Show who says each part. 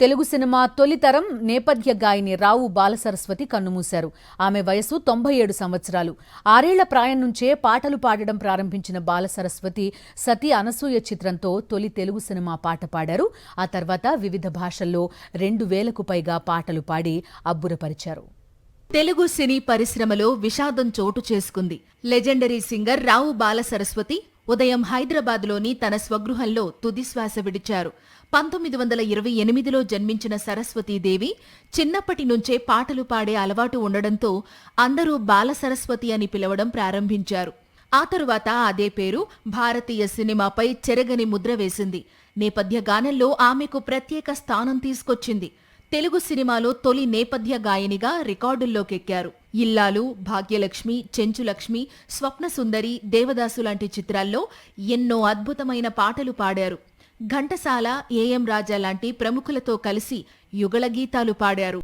Speaker 1: Telugu cinema తొలితరం నేపథ్య గాయని రావు బాలసరస్వతి కన్నుమూశారు. ఆమె వయసు తొంభై ఏడు సంవత్సరాలు. ఆరేళ్ళ ప్రాయం నుంచే పాటలు పాడడం ప్రారంభించిన బాలసరస్వతి సతీ అనసూయ చిత్రంతో తొలి తెలుగు సినిమా పాట పాడారు. ఆ తర్వాత వివిధ భాషల్లో రెండు వేలకు పైగా పాటలు పాడి అబ్బురపరిచారు.
Speaker 2: తెలుగు సినీ పరిశ్రమలో విషాదం చోటు చేసుకుంది. లెజెండరీ సింగర్ రావు బాలసరస్వతి ఉదయం హైదరాబాద్లోని తన స్వగృహంలో తుదిశ్వాస విడిచారు. పంతొమ్మిది వందల ఇరవై ఎనిమిదిలో జన్మించిన సరస్వతీదేవి చిన్నప్పటి నుంచే పాటలు పాడే అలవాటు ఉండడంతో అందరూ బాలసరస్వతి అని పిలవడం ప్రారంభించారు. ఆ తరువాత అదే పేరు భారతీయ సినిమాపై చెరగని ముద్ర వేసింది. నేపథ్య గానంలో ఆమెకు ప్రత్యేక స్థానం తీసుకొచ్చింది. తెలుగు సినిమాలో తొలి నేపథ్య గాయనిగా రికార్డుల్లోకెక్కారు. ఇల్లాలు భాగ్యలక్ష్మి చెంచులక్ష్మి స్వప్నసుందరి దేవదాసు లాంటి చిత్రాల్లో ఎన్నో అద్భుతమైన పాటలు పాడారు. ఘంటసాల ఏఎం రాజా లాంటి ప్రముఖులతో కలిసి యుగళ గీతాలు పాడారు.